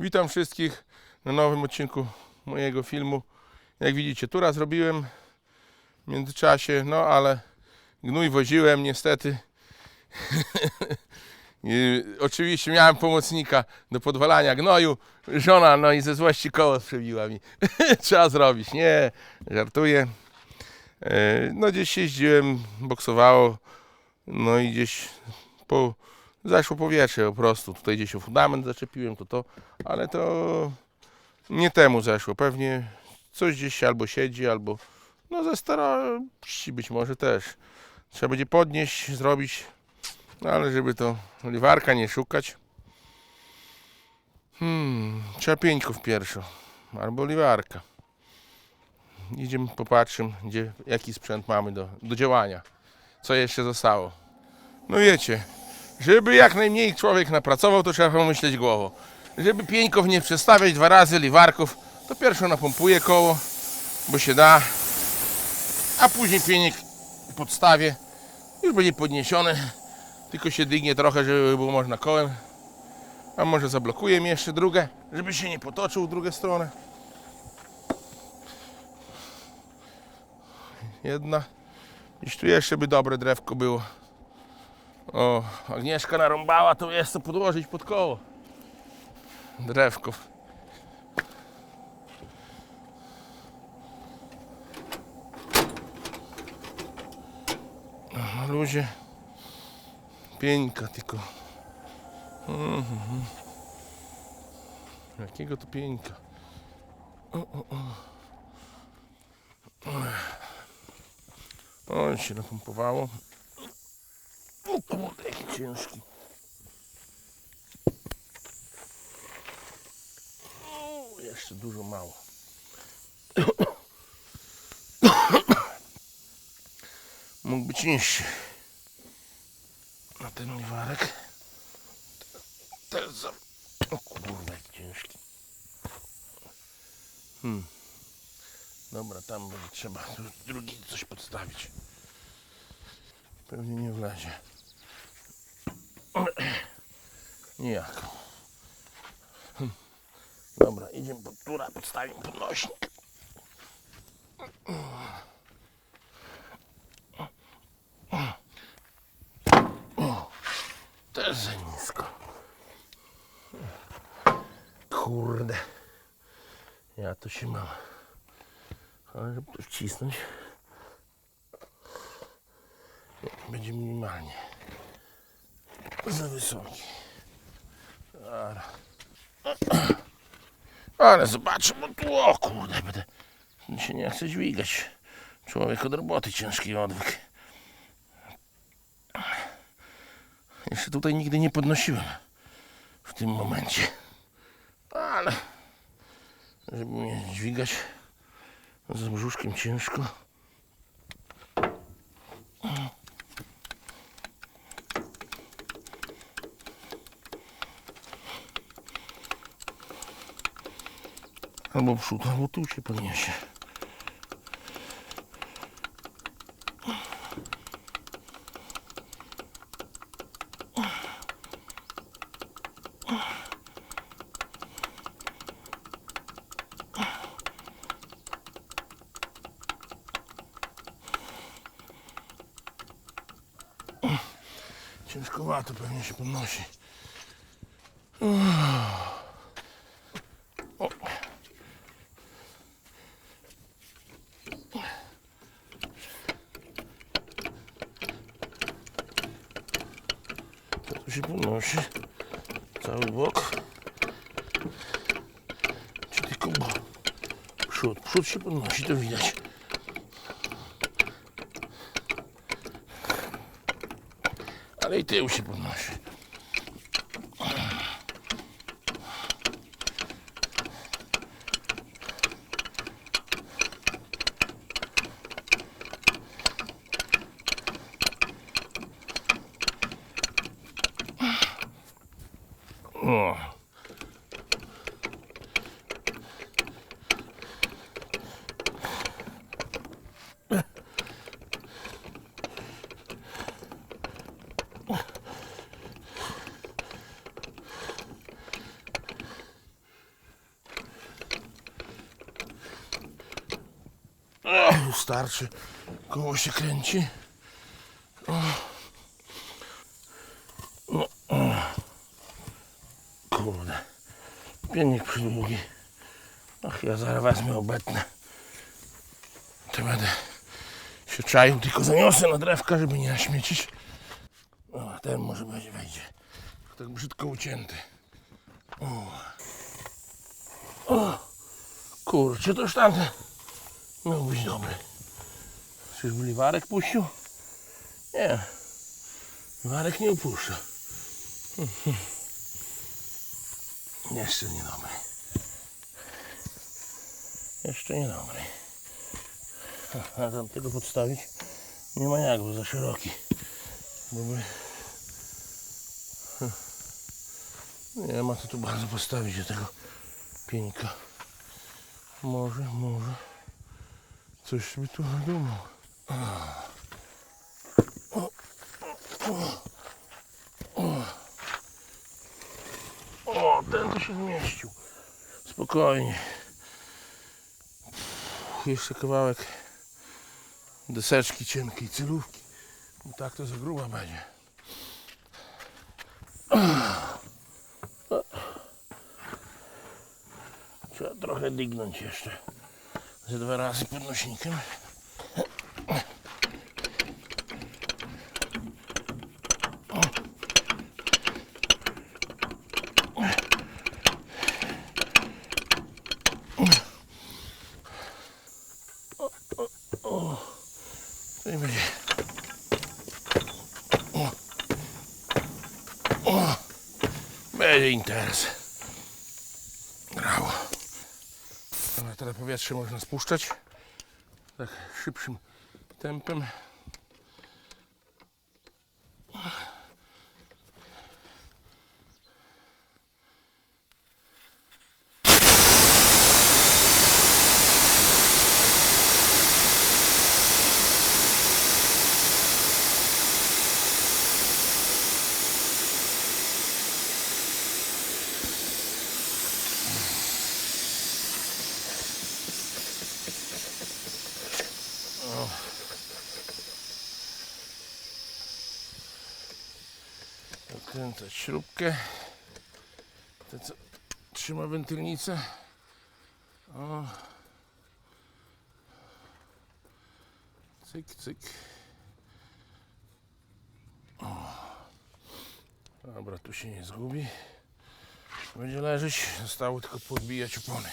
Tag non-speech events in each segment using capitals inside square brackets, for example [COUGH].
Witam wszystkich na nowym odcinku mojego filmu. Jak widzicie, tura zrobiłem w międzyczasie, no ale gnój woziłem niestety. [LAUGHS] I oczywiście miałem pomocnika do podwalania gnoju. Żona, no i ze złości koło przebiła mi. [LAUGHS] Trzeba zrobić. Nie, żartuję. E, No gdzieś jeździłem, boksowało, no i gdzieś po, zaszło powietrze po prostu. Tutaj gdzieś o fundament zaczepiłem, to to, ale to nie temu zeszło. Pewnie coś gdzieś albo siedzi, albo no ze starości być może też. Trzeba będzie podnieść, zrobić, no ale żeby to liwarka nie szukać. Hmm, trzeba pieńków pierwszo, albo liwarka. Idziemy, popatrzymy, gdzie, jaki sprzęt mamy do, do działania. Co jeszcze zostało. No wiecie, żeby jak najmniej człowiek napracował, to trzeba pomyśleć głową. Żeby pieńków nie przestawiać dwa razy liwarków, to pierwsze napompuje koło, bo się da, a później pieniek podstawię, już będzie podniesiony, tylko się dygnie trochę, żeby było można kołem, a może zablokuję jeszcze drugą, żeby się nie potoczył w drugą stronę. Jedna. Gdzieś tu jeszcze by dobre drewko było. O, Agnieszka narąbała, to jest podłożyć pod koło. Drewków. Na luzie. Pieńka tylko. Mhm. Jakiego to pieńka? O, o, o. O, się napompowało. O kurde, jaki ciężki. Jeszcze dużo mało. Mógł być niższy. Na ten liwarek. Teraz za... O kurde, jak ciężki. Hmm. Dobra, tam będzie trzeba drugi coś podstawić. Pewnie nie wlezie. Nijak. Hmm. Dobra, idziemy pod tura, podstawimy podnośnik. Też za nisko. Kurde. Ja to się mam. Ale żeby to wcisnąć, będzie minimalnie za wysoki. Ale zobaczę, bo tu, o kurde, będę się nie chce dźwigać. Człowiek od roboty ciężki odwyk. Jeszcze tutaj nigdy nie podnosiłem w tym momencie. Ale żeby mnie dźwigać z brzuszkiem ciężko. Albo przód, albo tu się podniesie. Ciężkowato pewnie się podnosi. O. To tu się podnosi. Cały bok. Czy tylko bo? Przód. Przód się podnosi, to widać. Ale i tył się podnosi. O. O, już starczy. Koło się kręci. O. No, o. Kurde. Piennik przydługi. Ach, ja zaraz wezmę obetnę. To będę się czaił, tylko zaniosę na drewka, żeby nie naśmiecić. O, ten może będzie wejdzie. Tak brzydko ucięty. O. o. Kurczę, to już tamten miał być dobry. Czyżby liwarek puścił? Nie. Liwarek nie upuszcza. Mhm. [LAUGHS] Jeszcze nie dobry. Jeszcze nie dobry. [LAUGHS] A tam tego podstawić nie ma jak, bo za szeroki. Bo. [LAUGHS] Nie ma co tu bardzo postawić do tego pieńka. Może, może. Coś by tu dumał. O, ten to się zmieścił. Spokojnie. Jeszcze kawałek deseczki cienkiej celówki. Bo tak to za gruba będzie. Trzeba trochę dygnąć jeszcze. Ze dwa razy podnośnikiem. Brawo. Dobra, teraz powietrze można spuszczać. Tak szybszym tempem. Odkręcać śrubkę. To co trzyma wentylnicę. O. Cyk, cyk. O. Dobra, tu się nie zgubi. Będzie leżeć. Zostało tylko podbijać opony.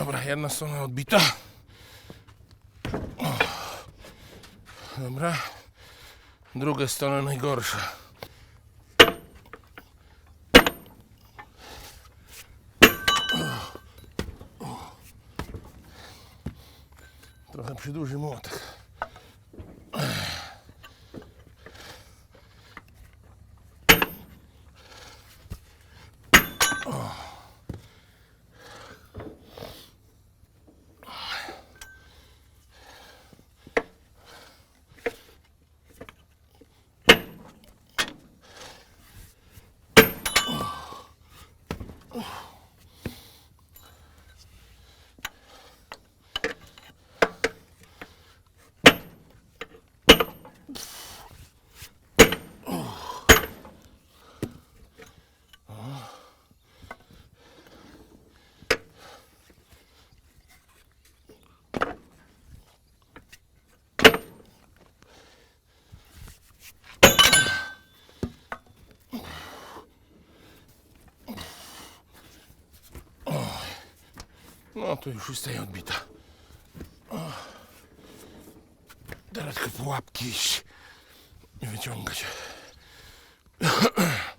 Dobra, jedna strona odbita. Dobra. Druga strona najgorsza. Trochę przydłuży młotek. No to już jest odbita. Teraz tylko pułapki iść i wyciągać. [CLEARS THROAT]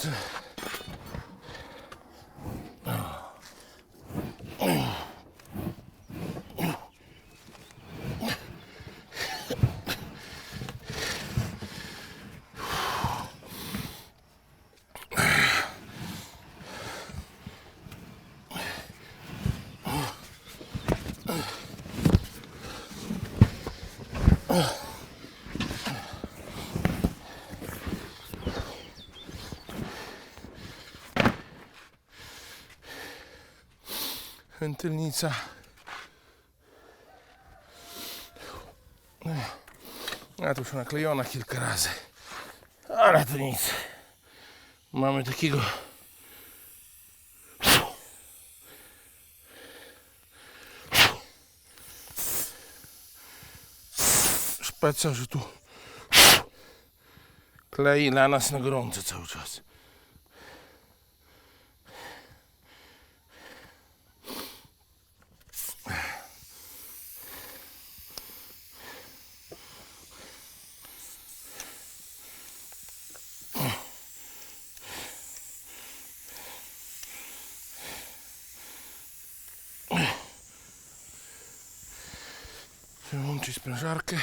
这 wentylnica. A tu już naklejona kilka razy. Ale to nic. Mamy takiego szpeca, że tu klei na nas na gorąco cały czas. Sprężarkę.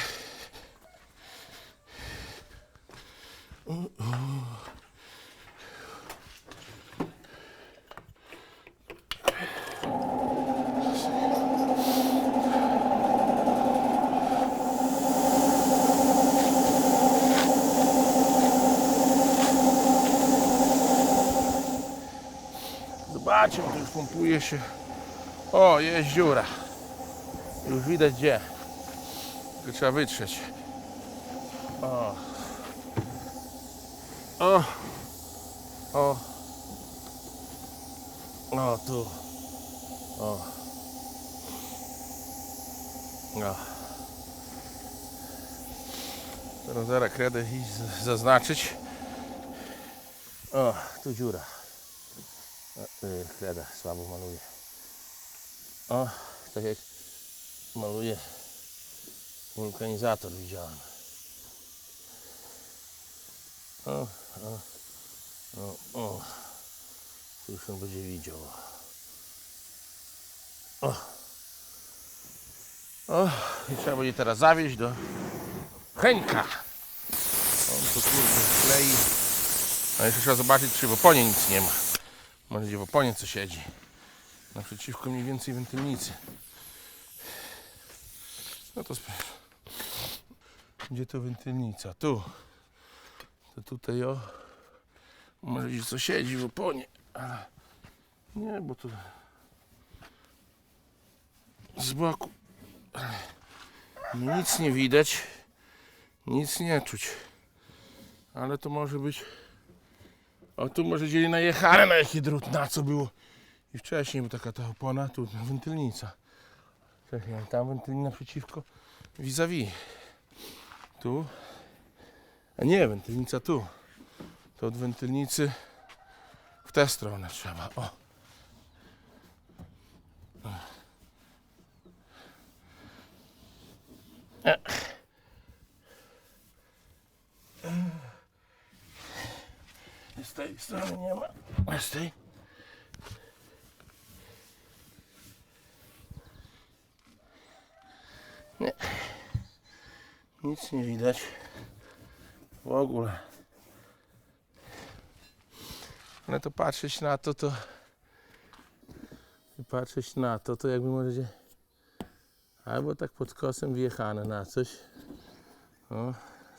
Zobaczmy, to już pompuje się. O, jest dziura. Już widać gdzie. Tylko trzeba wytrzeć. O. O. O. O, tu. O. O. Teraz zaraz kredę z- zaznaczyć. O, tu dziura. O, y, Kreda słabo maluje. O, tak jak maluje wulkanizator widziałem. O, o, o, o. Tu Już on będzie widział. O. O, i trzeba będzie teraz zawieźć do Henka. On tu kurde klei. A jeszcze trzeba zobaczyć, czy w oponie nic nie ma. Może gdzie w oponie co siedzi. Naprzeciwko mniej więcej wentylnicy. No to sprawdź. Gdzie to wentylnica? Tu. To tutaj o. Może gdzieś co siedzi w oponie. Ale nie, bo tu z boku nic nie widać. Nic nie czuć. Ale to może być. O tu może dzieli najechane na jaki drut, na co było. I wcześniej była taka ta opona, tu wentylnica. Czekaj, tam wentylina przeciwko vis-a-vis. Tu. A nie, wentylnica tu. To od wentylnicy w tę stronę trzeba. O. Z tej strony nie ma. A z tej? Nie. Nic nie widać. W ogóle. Ale to patrzeć na to, to patrzeć na to, to jakby może albo tak pod kosem wjechane na coś. O,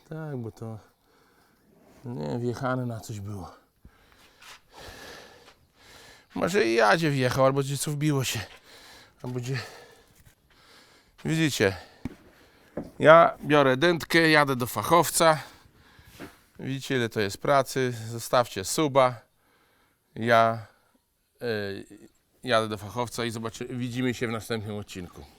tak, bo to nie wjechane na coś było. Może i jadzie wjechał, albo gdzieś co wbiło się. Albo gdzie... Widzicie, ja biorę dętkę, jadę do fachowca. Widzicie ile to jest pracy. Zostawcie suba. Ja y, jadę do fachowca i zobaczy, widzimy się w następnym odcinku.